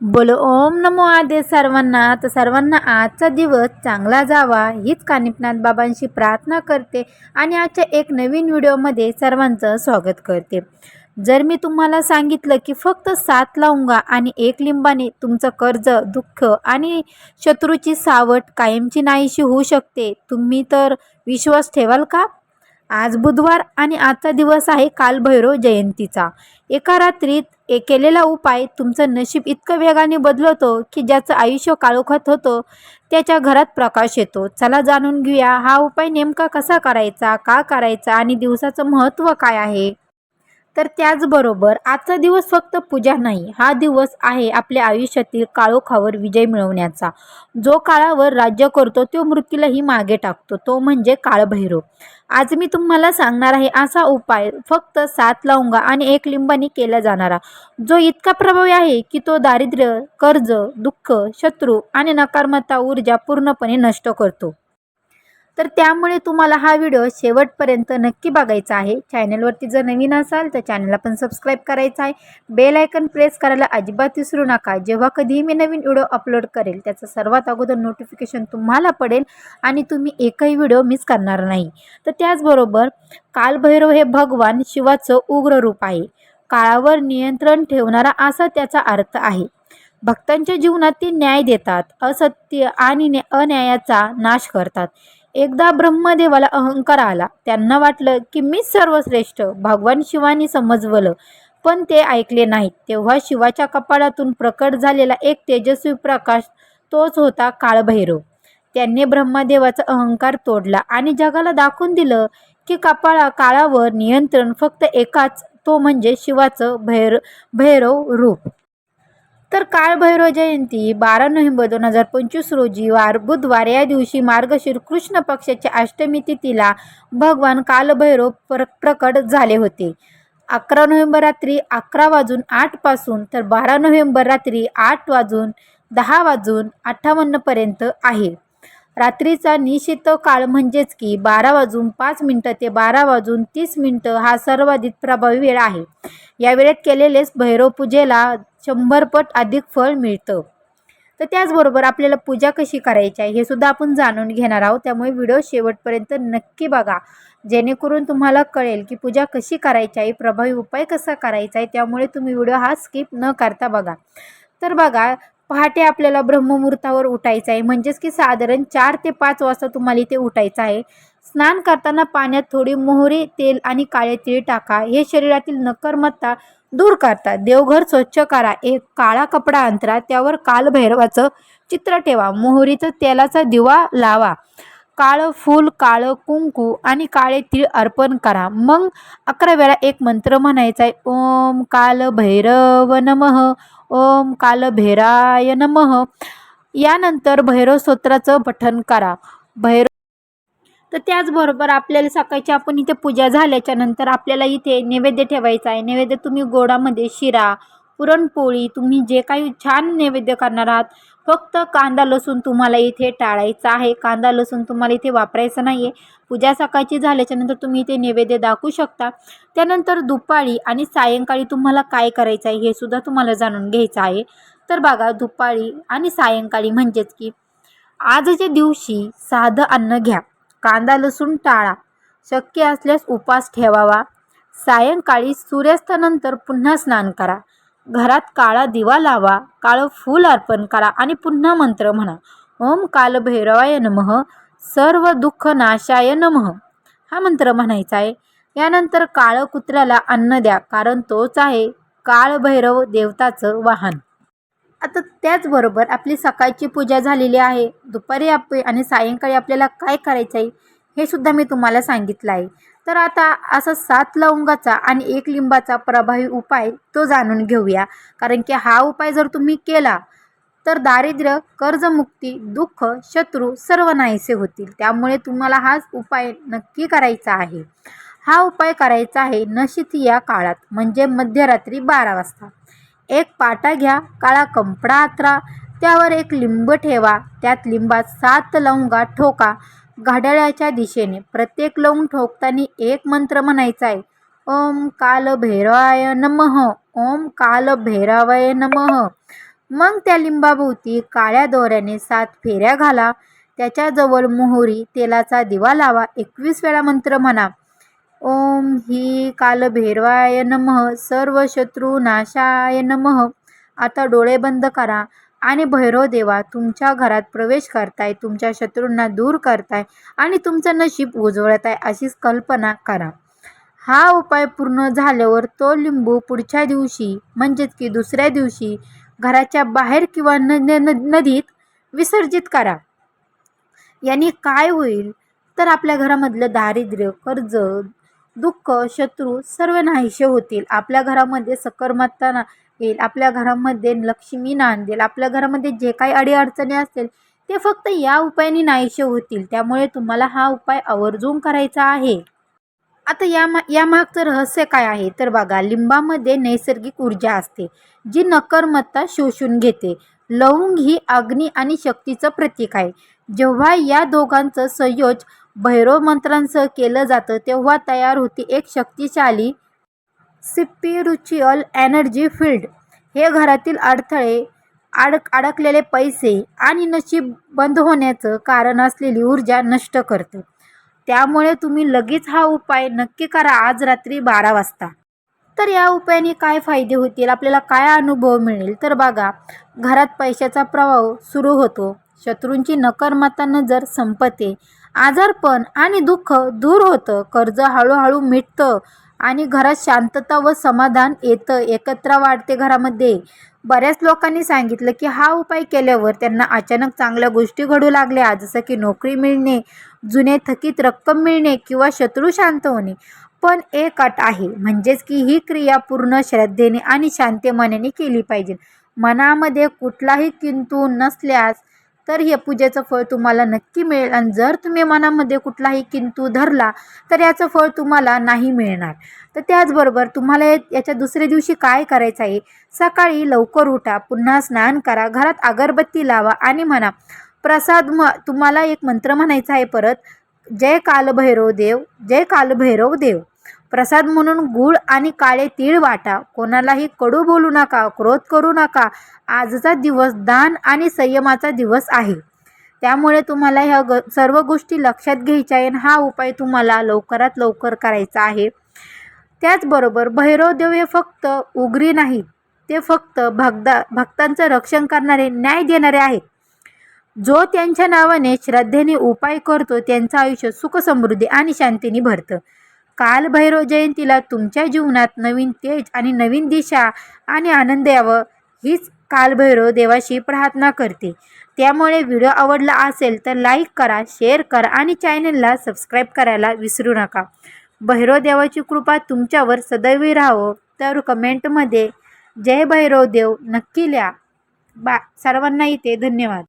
बोलो ओम नमो आदे सर्वांना. तर सर्वांना आजचा दिवस चांगला जावा हीच कानिपनाथ बाबांशी प्रार्थना करते आणि आजच्या एक नवीन व्हिडिओमध्ये सर्वांचं स्वागत करते. जर मी तुम्हाला सांगितलं की फक्त सात लवंगा आणि एक लिंबाने तुमचं कर्ज दुःख आणि शत्रूची सावट कायमची नाहीशी होऊ शकते तुम्ही तर विश्वास ठेवाल का? आज बुधवार आणि आजचा दिवस आहे कालभैरव जयंतीचा. एका रात्रीत केलेला उपाय तुमचं नशीब इतकं वेगाने बदलवतो की ज्याचं आयुष्य काळोखत होतं त्याच्या घरात प्रकाश येतो. चला जाणून घेऊया हा उपाय नेमका कसा करायचा का करायचा आणि दिवसाचं महत्त्व काय आहे? तर त्याचबरोबर आजचा दिवस फक्त पूजा नाही हा दिवस आहे आपल्या आयुष्यातील काळोखावर विजय मिळवण्याचा. जो काळावर राज्य करतो तो मृत्यूलाही मागे टाकतो तो म्हणजे काळभैरव. आज मी तुम्हाला सांगणार आहे असा उपाय फक्त सात लवंगा आणि एक लिंबाने केला जाणारा. जो इतका प्रभावी आहे की तो दारिद्र्य कर्ज दुःख शत्रू आणि नकारमता ऊर्जा पूर्णपणे नष्ट करतो. तर त्यामुळे तुम्हाला हा व्हिडिओ शेवटपर्यंत नक्की बघायचा आहे. चॅनलवरती जर नवीन असाल तर चॅनलला पण सबस्क्राईब करायचं आहे. बेल आयकन प्रेस करायला अजिबात विसरू नका. जेव्हा कधीही मी नवीन व्हिडिओ अपलोड करेल त्याचं सर्वात अगोदर नोटिफिकेशन तुम्हाला पडेल आणि तुम्ही एकही व्हिडिओ मिस करणार नाही. तर त्याचबरोबर कालभैरव हे भगवान शिवाचं उग्र रूप आहे. काळावर नियंत्रण ठेवणारा असा त्याचा अर्थ आहे. भक्तांच्या जीवनात ते न्याय देतात असत्य आणि न्या- अन्यायाचा नाश करतात. एकदा ब्रह्मदेवाला अहंकार आला. त्यांना वाटलं की मीच सर्वश्रेष्ठ भगवान शिवानी समजवलं. पण ते ऐकले नाहीत. तेव्हा शिवाच्या कपाळातून प्रकट झालेला एक तेजस्वी प्रकाश तोच होता काळभैरव. त्यांनी ब्रह्मदेवाचा अहंकार तोडला आणि जगाला दाखवून दिलं की कपाळा काळावर नियंत्रण फक्त एकाच तो म्हणजे शिवाचं भैर भैरव रूप. तर काळभैरव जयंती बारा नोव्हेंबर दोन हजार पंचवीस रोजी वार बुधवार या दिवशी मार्गशीर कृष्ण पक्षाच्या अष्टमी तिथीला भगवान कालभैरव प्र प्रकट झाले होते. अकरा नोव्हेंबर रात्री अकरा वाजून आठपासून तर बारा नोव्हेंबर रात्री आठ वाजून दहा वाजून अठ्ठावन्नपर्यंत आहे. रात्रीचा निशित काळ म्हणजेच की बारा वाजून पाच मिनटं ते बारा वाजून तीस मिनटं हा सर्वाधिक प्रभावी वेळ आहे. या वेळेत केलेलेच भैरव पूजेला शंभर पट अधिक फळ मिळतं. तर त्याचबरोबर आपल्याला पूजा कशी करायची आहे हे सुद्धा आपण जाणून घेणार आहोत. त्यामुळे व्हिडिओ शेवटपर्यंत नक्की बघा. जेणेकरून तुम्हाला कळेल की पूजा कशी करायची आहे प्रभावी उपाय कसा करायचा आहे त्यामुळे तुम्ही व्हिडिओ हा स्किप न करता बघा. तर बघा पहाटे आपल्याला ब्रह्ममुहूर्तावर उठायचं आहे. म्हणजेच की साधारण चार ते पाच वाजता तुम्हाला इथे उठायचं आहे. स्नान करताना पाण्यात थोडी मोहरी तेल आणि काळे तिळ टाका. हे शरीरातील नकर्मत्ता दूर करतात. देवघर स्वच्छ करा. एक काळा कपडा अंतरा. त्यावर कालभैरवाचं चित्र ठेवा. मोहरीचं तेलाचा दिवा लावा. काळं फूल काळं कुंकू आणि काळे तीळ अर्पण करा. मग अकरा वेळा एक मंत्र म्हणायचा आहे. ओम काल भैरव नमः ओम काल भैराय नमः. यानंतर भैरव स्तोत्राचं पठन करा. भैरव तर त्याचबरोबर आपल्याला सकाळची आपण इथे पूजा झाल्याच्यानंतर आपल्याला इथे नैवेद्य ठेवायचा आहे. नैवेद्य तुम्ही गोडामध्ये शिरा पुरणपोळी तुम्ही जे काही छान नैवेद्य करणार आहात फक्त कांदा लसूण तुम्हाला इथे टाळायचा आहे. कांदा लसूण तुम्हाला इथे वापरायचं नाही आहे पूजा सकाळची झाल्याच्यानंतर तुम्ही इथे नैवेद्य दाखवू शकता. त्यानंतर दुपारी आणि सायंकाळी तुम्हाला काय करायचं आहे हे सुद्धा तुम्हाला जाणून घ्यायचं आहे. तर बघा दुपारी आणि सायंकाळी म्हणजेच की आजच्या दिवशी साधं अन्न घ्या. कांदा लसूण टाळा. शक्य असल्यास उपास ठेवावा. सायंकाळी सूर्यास्तानंतर पुन्हा स्नान करा. घरात काळा दिवा लावा काळं फूल अर्पण करा आणि पुन्हा मंत्र म्हणा. ओम कालभैरवाय नमः सर्व दुःख नाशाय नमः. हा मंत्र म्हणायचा आहे. यानंतर काळं कुत्र्याला अन्न द्या कारण तोच आहे काळभैरव देवताचं वाहन. आता त्याचबरोबर आपली सकाळची पूजा झालेली आहे. दुपारी आप आणि सायंकाळी आपल्याला काय करायचं आहे हे सुद्धा मी तुम्हाला सांगितलं आहे. तर आता असा सात लवंगाचा आणि एक लिंबाचा प्रभावी उपाय तो जाणून घेऊया. कारण की हा उपाय जर तुम्ही केला तर दारिद्र्य कर्जमुक्ती दुःख शत्रू सर्व नाहीसे होतील. त्यामुळे तुम्हाला हाच उपाय नक्की करायचा आहे. हा उपाय करायचा आहे नशिती या काळात म्हणजे मध्यरात्री बारा वाजता. एक पाटा घ्या काळा कंपडा आतरा त्यावर एक लिंब ठेवा त्यात लिंबात सात लवंगा ठोका घड्याळाच्या दिशेने. प्रत्येक लवंग ठोकताना एक मंत्र म्हणायचा आहे. ओम काल भैरवाय नमः. ओम काल भैरवाय नमः. मग त्या लिंबाभोवती काळ्या दोऱ्याने सात फेऱ्या घाला. त्याच्याजवळ मोहरी तेलाचा दिवा लावा. एकवीस वेळा मंत्र म्हणा. ओम ही कालभैरवाय नमः. सर्व शत्रू नाशाय नमः. आता डोळे बंद करा. आणि भैरव देवा तुमच्या घरात प्रवेश करताय तुमच्या शत्रूंना दूर करताय आणि तुमचं नशीब उजवळत आहे अशीच कल्पना करा. हा उपाय पूर्ण झाल्यावर तो लिंबू पुढच्या दिवशी म्हणजेच की दुसऱ्या दिवशी घराच्या बाहेर किंवा न नदीत विसर्जित करा. यांनी काय होईल? तर आपल्या घरामधलं दारिद्र्य कर्ज दुःख शत्रू सर्व नाहीसे होतील. आपल्या घरामध्ये सकर्मता ना येईल आपल्या घरामध्ये लक्ष्मी नांदेल आपल्या घरामध्ये जे काही अडीअडचणी असतील ते फक्त या उपायाने नाहीसे होतील. त्यामुळे तुम्हाला हा उपाय आवर्जून करायचा आहे. आता या मा यामागचं रहस्य काय आहे? तर बघा लिंबामध्ये नैसर्गिक ऊर्जा असते जी नकर्मता शोषून घेते. लवंग ही अग्नी आणि शक्तीचं प्रतीक आहे. जेव्हा या दोघांचं संयोज भैरव मंत्रांसह केलं जातं तेव्हा तयार होती एक शक्तिशाली स्पिरिच्युअल एनर्जी फील्ड. हे घरातील अडथळे अडक अडकलेले पैसे आणि नशीब बंद होण्याचं कारण असलेली ऊर्जा नष्ट करते. त्यामुळे तुम्ही लगेच हा उपाय नक्की करा आज रात्री बारा वाजता. तर या उपायाने काय फायदे होतील? आपल्याला काय अनुभव मिळेल? तर बघा घरात पैशाचा प्रभाव सुरू होतो. शत्रूंची नकरमाता नजर संपते आजारपण आणि दुःख दूर होतं कर्ज हळूहळू मिटतं आणि घरात शांतता व समाधान येतं एकत्र वाढते घरामध्ये. बऱ्याच लोकांनी सांगितलं की हा उपाय केल्यावर त्यांना अचानक चांगल्या गोष्टी घडू लागल्या जसं की नोकरी मिळणे जुने थकीत रक्कम मिळणे किंवा शत्रू शांत होणे. पण एक अट आहे म्हणजेच की ही क्रिया पूर्ण श्रद्धेने आणि शांतमनाने केली पाहिजे. मनामध्ये कुठलाही किंतू नसल्यास तर हे पूजेचं फळ तुम्हाला नक्की मिळेल. आणि जर तुम्ही मनामध्ये कुठलाही किंतू धरला तर याचं फळ तुम्हाला नाही मिळणार. तर त्याचबरोबर तुम्हाला याच्या दुसऱ्या दिवशी काय करायचं आहे? सकाळी लवकर उठा पुन्हा स्नान करा घरात अगरबत्ती लावा आणि म्हणा. प्रसाद म तुम्हाला एक मंत्र म्हणायचा आहे परत. जय कालभैरव देव जय कालभैरव देव. प्रसाद म्हणून गूळ आणि काळे तीळ वाटा. कोणालाही कडू बोलू नका क्रोध करू नका. आजचा दिवस दान आणि संयमाचा दिवस आहे. त्यामुळे तुम्हाला ह्या ग सर्व गोष्टी लक्षात घ्यायच्या आहे हा उपाय तुम्हाला लवकरात लवकर करायचा आहे. त्याचबरोबर भैरवदेव हे फक्त उगरी नाहीत. ते फक्त भक्ता भक्तांचं रक्षण करणारे न्याय देणारे आहेत. जो त्यांच्या नावाने श्रद्धेने उपाय करतो त्यांचं आयुष्य सुखसमृद्धी आणि शांतीने भरतं. काल भैरव जयंतीला तुमच्या जीवनात नवीन तेज आणि नवीन दिशा आणि आनंद यावं हीच कालभैरव देवाशी प्रार्थना करते. त्यामुळे व्हिडिओ आवडला असेल तर लाईक करा शेअर करा आणि चॅनलला सबस्क्राईब करायला विसरू नका. भैरव देवाची कृपा तुमच्यावर सदैव राहावं तर कमेंटमध्ये जय भैरव देव नक्की लिहा. बा सर्वांना इथे धन्यवाद.